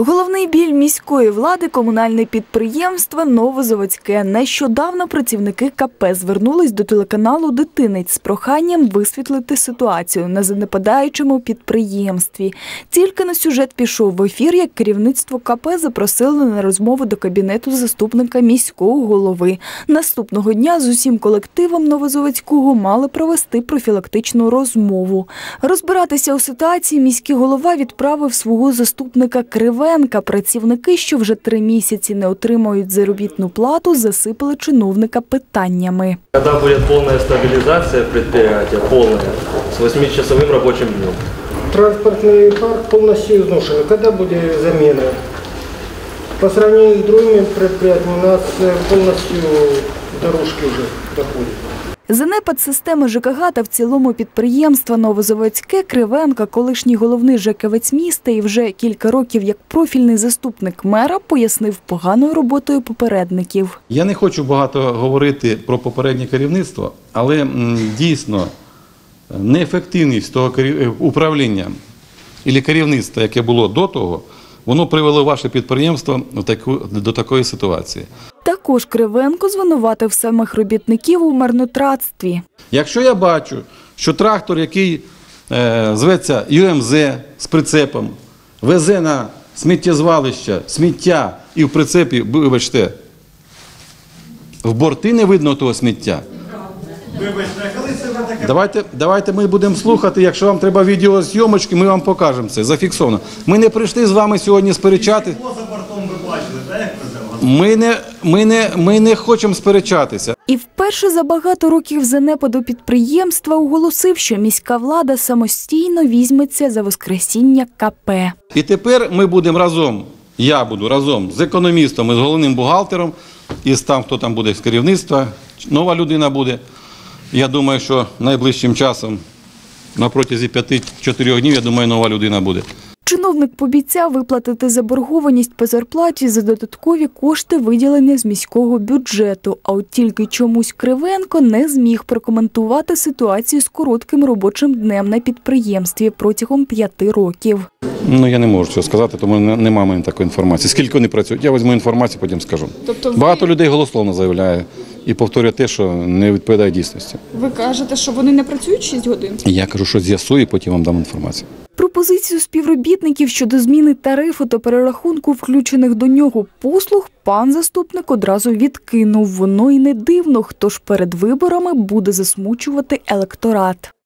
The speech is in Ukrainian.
Головний біль міської влади комунальне підприємство Новозаводське. Нещодавно працівники КП звернулись до телеканалу Дитинець з проханням висвітлити ситуацію на занепадаючому підприємстві. Тільки на сюжет пішов в ефір, як керівництво КП запросили на розмову до кабінету заступника міського голови. Наступного дня з усім колективом Новозаводського мали провести профілактичну розмову. Розбиратися у ситуації міський голова відправив свого заступника Кривенка. Працівники, що вже три місяці не отримують заробітну плату, засипали чиновника питаннями. Когда будет полная стабилизация предприятия, полная, с 8-часовым рабочим днем? Транспортный парк полностью изношен. Когда будет замена? По сравнению с другими предприятиями у нас э, полностью дорожки уже доходят. Занепад системи ЖКГ та в цілому підприємства Новозаводське Кривенка, колишній головний ЖКВець міста і вже кілька років як профільний заступник мера, пояснив поганою роботою попередників. Я не хочу багато говорити про попереднє керівництво, але дійсно неефективність того е, управління і керівництва, яке було до того, воно привело ваше підприємство до такої ситуації. Також Кривенко звинуватив самих робітників у марнотратстві. Якщо я бачу, що трактор, який е, зветься ЮМЗ з прицепом, везе на сміттєзвалище сміття і в прицепі, вибачте, в борти не видно того сміття. Давайте, давайте ми будемо слухати. Якщо вам треба відеозйомочки, ми вам покажемо це зафіксовано. Ми не прийшли з вами сьогодні сперечати. Ми не, ми не, ми не хочемо сперечатися. І вперше за багато років занепаду підприємства оголосив, що міська влада самостійно візьметься за воскресіння КП. І тепер ми будемо разом, я буду разом з економістом і з головним бухгалтером, і з там, хто там буде з керівництва, нова людина буде. Я думаю, що найближчим часом, на протязі 5-4 днів, я думаю, нова людина буде. Чиновник пообіцяв виплатити заборгованість по зарплаті за додаткові кошти, виділені з міського бюджету. А от тільки чомусь Кривенко не зміг прокоментувати ситуацію з коротким робочим днем на підприємстві протягом п'яти років. Ну, я не можу цього сказати, тому не- немає мене такої інформації. Скільки вони працюють, я візьму інформацію, потім скажу. Тобто ви- Багато людей голословно заявляє і повторює те, що не відповідає дійсності. Ви кажете, що вони не працюють 6 годин? Я кажу, що з'ясую, і потім вам дам інформацію. Пропозицію співробітників щодо зміни тарифу та перерахунку включених до нього послуг пан заступник одразу відкинув. Воно й не дивно, хто ж перед виборами буде засмучувати електорат.